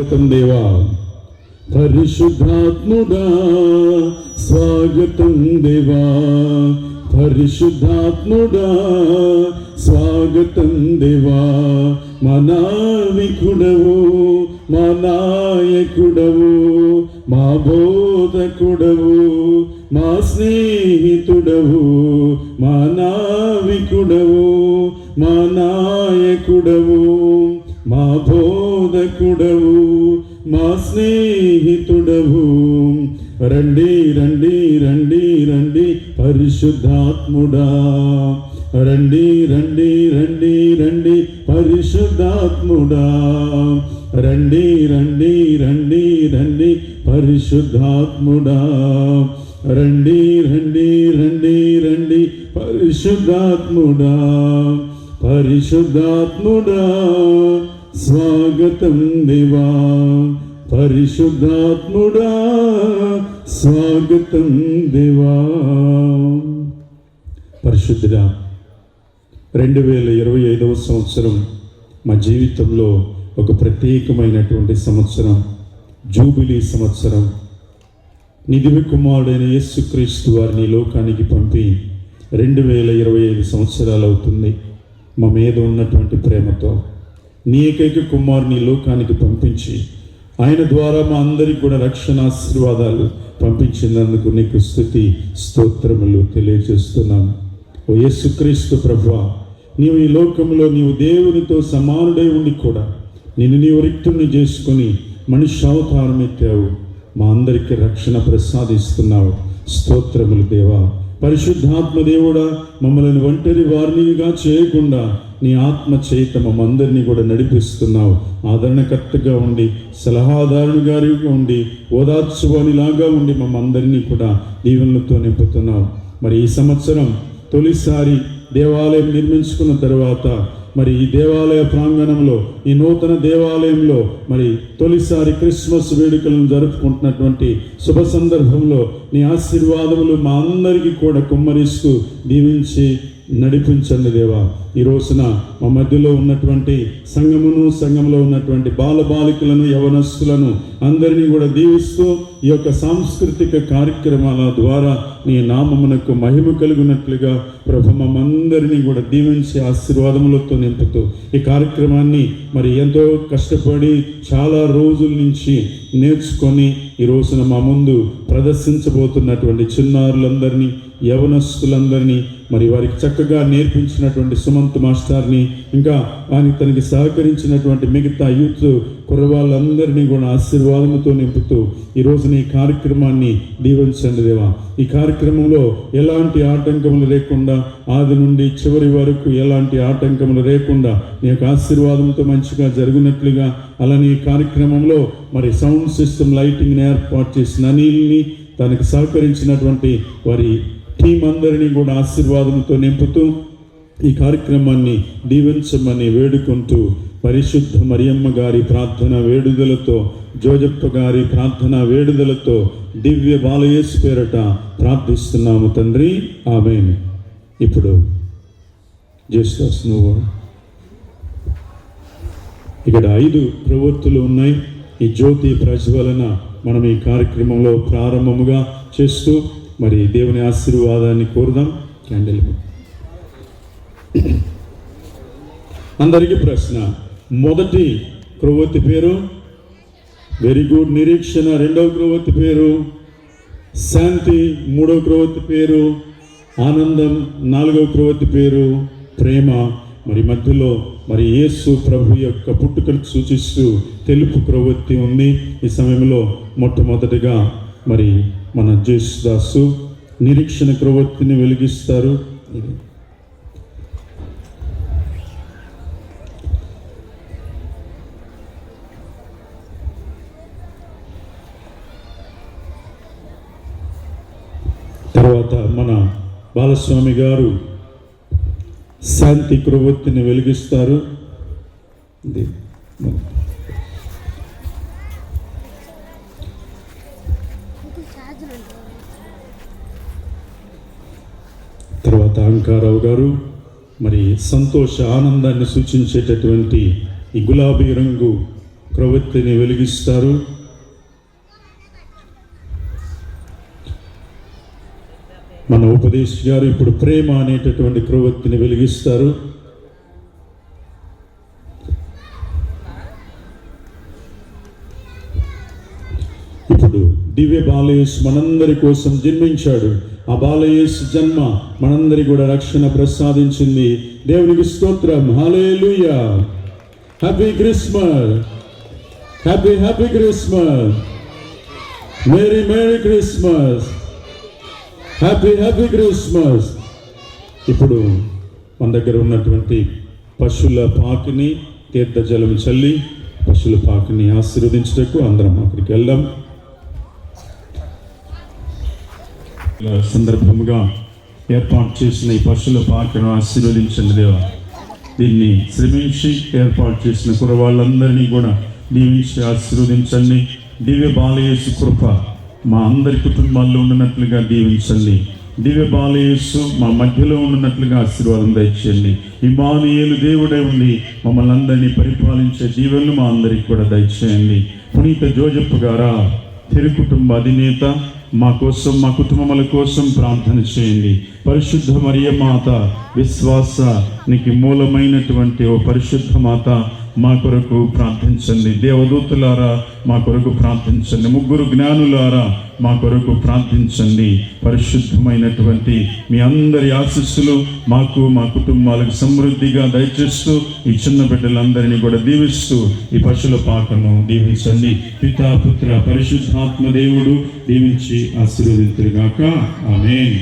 స్వాగతం దేవా. పరిశుద్ధాత్ముడా స్వాగతం దేవా. పరిశుద్ధాత్ముడా స్వాగతం దేవా. మా నావికుడవు మా నాయకుడవు మా బోధకుడవు మా స్నేహితుడవు మా నావికుడవు మా నాయకుడవు మా బోధకుడవు మా స్నేహితుడవు రండి రండి రండి రండి పరిశుద్ధాత్ముడా రండి రండి రండి రండి పరిశుద్ధాత్ముడా రండి రండి రండి రండి పరిశుద్ధాత్ముడా రండి రండి రండి రండి పరిశుద్ధాత్ముడా పరిశుద్ధాత్ముడా స్వాగతం దేవా. పరిశుద్ధాత్ముడా స్వాగతం దేవా. పరిశుద్ధుడా రెండు వేల ఇరవై ఐదవ సంవత్సరం మా జీవితంలో ఒక ప్రత్యేకమైనటువంటి సంవత్సరం జూబిలీ సంవత్సరం. నిధివి కుమారుడైన యేసుక్రీస్తు వారిని లోకానికి పంపి రెండు వేల ఇరవై ఐదు సంవత్సరాలు అవుతుంది మా మీద ఉన్నటువంటి ప్రేమతో. నీ ఏకైక కుమారుని లోకానికి పంపించి ఆయన ద్వారా మా అందరికి కూడా రక్షణ ఆశీర్వాదాలు పంపించినందుకు నీకు స్థుతి స్తోత్రములు తెలియజేస్తున్నాం. ఓ యేసుక్రీస్తు ప్రభు నీవు ఈ లోకంలో నీవు దేవునితో సమానుడై ఉండి కూడా నిన్ను నీవు రిక్తుని చేసుకొని మనిషి అవతారం ఎత్తావు. మా అందరికీ రక్షణ ప్రసాదిస్తున్నావు. స్తోత్రములు దేవా. పరిశుద్ధాత్మ దేవుడా మమ్మల్ని ఒంటరి వారినిగా చేయకుండా నీ ఆత్మ చేత మమ్మందరినీ కూడా నడిపిస్తున్నావు. ఆదరణకర్తగా ఉండి సలహాదారునిగారిగా ఉండి ఓదార్చువానిలాగా ఉండి మమ్మందరినీ కూడా దీవెనలతో నింపుతున్నావు. మరి ఈ సంవత్సరం తొలిసారి దేవాలయం నిర్మించుకున్న తర్వాత మరి ఈ దేవాలయ ప్రాంగణంలో ఈ నూతన దేవాలయంలో మరి తొలిసారి క్రిస్మస్ వేడుకలను జరుపుకుంటున్నటువంటి శుభ సందర్భంలో నీ ఆశీర్వాదములు మా అందరికీ కూడా కుమ్మరిస్తూ దీవించి నడిపించండి దేవా. ఈ రోజున మా మధ్యలో ఉన్నటువంటి సంఘమును సంఘంలో ఉన్నటువంటి బాలబాలికలను యవనస్తులను అందరినీ కూడా దీవిస్తూ ఈ యొక్క సాంస్కృతిక కార్యక్రమాల ద్వారా నీ నామమునకు మహిమ కలిగినట్లుగా ప్రభు మమ్మందరినీ కూడా దీవించి ఆశీర్వాదములతో నింపుతూ ఈ కార్యక్రమాన్ని మరి ఎంతో కష్టపడి చాలా రోజుల నుంచి నేర్చుకొని ఈ రోజున మా ముందు ప్రదర్శించబోతున్నటువంటి చిన్నారులందరినీ యవనస్తులందరినీ మరి వారికి చక్కగా నేర్పించినటువంటి సుమంత్ మాస్టర్ని ఇంకా ఆయన తనకి సహకరించినటువంటి మిగతా యూత్ కుర్రవాళ్ళందరినీ కూడా ఆశీర్వాదముతో నింపుతూ ఈ ఈ కార్యక్రమాన్ని దీవించండి దేవా. ఈ కార్యక్రమంలో ఎలాంటి ఆటంకములు లేకుండా ఆది నుండి చివరి వరకు ఎలాంటి ఆటంకములు లేకుండా నీ యొక్క ఆశీర్వాదంతో మంచిగా జరిగినట్లుగా అలానే ఈ కార్యక్రమంలో మరి సౌండ్ సిస్టమ్ లైటింగ్ని ఏర్పాటు చేసిన అనిల్ని తనకు సహకరించినటువంటి వారి టీం అందరినీ కూడా ఆశీర్వాదంతో నింపుతూ ఈ కార్యక్రమాన్ని దీవించమని వేడుకుంటూ పరిశుద్ధ మరియమ్మ గారి ప్రార్థన వేడుదలతో జోజప్ప గారి ప్రార్థన వేడుదలతో దివ్య బాలయేసు పేరట ప్రార్థిస్తున్నాము తండ్రి. ఆమె ఇప్పుడు జస్ట్ నువ్వు ఇక్కడ ఐదు ప్రవృత్తులు ఉన్నాయి. ఈ జ్యోతి ప్రజ్వలన మనం ఈ కార్యక్రమంలో ప్రారంభముగా చేస్తూ మరి దేవుని ఆశీర్వాదాన్ని కోరుదాం. క్యాండిల్ అందరికీ ప్రశ్న. మొదటి క్రొవ్వొత్తి పేరు? వెరీ గుడ్ నిరీక్షణ. రెండవ క్రొవ్వొత్తి పేరు? శాంతి. మూడవ క్రొవ్వొత్తి పేరు? ఆనందం. నాలుగవ క్రొవ్వొత్తి పేరు? ప్రేమ. మరి మధ్యలో మరి యేసు ప్రభు యొక్క పుట్టుకను సూచిస్తూ తెలుపు క్రొవ్వొత్తి ఉంది. ఈ సమయంలో మొట్టమొదటిగా మరి మన జేసుదాసు నిరీక్షణ క్రొవ్వొత్తిని వెలిగిస్తారు. తర్వాత మన బాలస్వామి గారు శాంతి ప్రవృత్తిని వెలిగిస్తారు. తర్వాత అంకారావు గారు మరి సంతోష ఆనందాన్ని సూచించేటటువంటి ఈ గులాబీ రంగు ప్రవృత్తిని వెలిగిస్తారు. మన ఉపదేశ్ గారు ఇప్పుడు ప్రేమ అనేటటువంటి ప్రవృత్తిని వెలిగిస్తారు. ఇప్పుడు దివ్య బాలయేసు మనందరి కోసం జన్మించాడు. ఆ బాలయేసు జన్మ మనందరి కూడా రక్షణ ప్రసాదించింది. దేవునికి స్తోత్రం. Hallelujah happy Christmas happy happy Christmas merry merry Christmas happy happy Christmas ఇప్పుడు మన దగ్గర ఉన్నటువంటి పశువుల పాకిని తీర్థజలం చల్లి పశువుల పాకిని ఆశీర్వదించటకు అందరం అక్కడికి వెళ్దాం. సందర్భంగా సందర్భముగా ఏర్పాటు చేసిన ఈ పశువుల పాకను ఆశీర్వదించండి దేవా. దీన్ని శ్రమించి ఏర్పాటు చేసిన కురవాళ్ళందరినీ కూడా దీవించి ఆశీర్వదించండి. దివ్య బాలయేసు కృప మా అందరి కుటుంబాల్లో ఉన్నట్లుగా దీవించండి. దివ్య బాలయేసు మా మధ్యలో ఉన్నట్లుగా ఆశీర్వాదం దయచేయండి. ఇమానుయేలు దేవుడే ఉండి మమ్మల్ని అందరినీ పరిపాలించే దీవెలను మా అందరికి కూడా దయచేయండి. పునీత జోజప్ప గారా తిరు కుటుంబ అధినేత మా కోసం మా కుటుంబముల కోసం ప్రార్థన చేయండి. పరిశుద్ధ మరియ మాత విశ్వాసానికి మూలమైనటువంటి ఓ పరిశుద్ధ మాత మా కొరకు ప్రార్థించండి. దేవదూతులారా మా కొరకు ప్రార్థించండి. ముగ్గురు జ్ఞానులారా మా కొరకు ప్రార్థించండి. పరిశుద్ధమైనటువంటి మీ అందరి ఆశీస్సులు మాకు మా కుటుంబాలకు సమృద్ధిగా దయచేస్తూ ఈ చిన్న బిడ్డలందరినీ కూడా దీవిస్తూ ఈ పశుల పాకను దీవించండి. పితాపుత్ర పరిశుద్ధాత్మ దేవుడు దీవించి ఆశీర్వదింతురుగాక ఆమె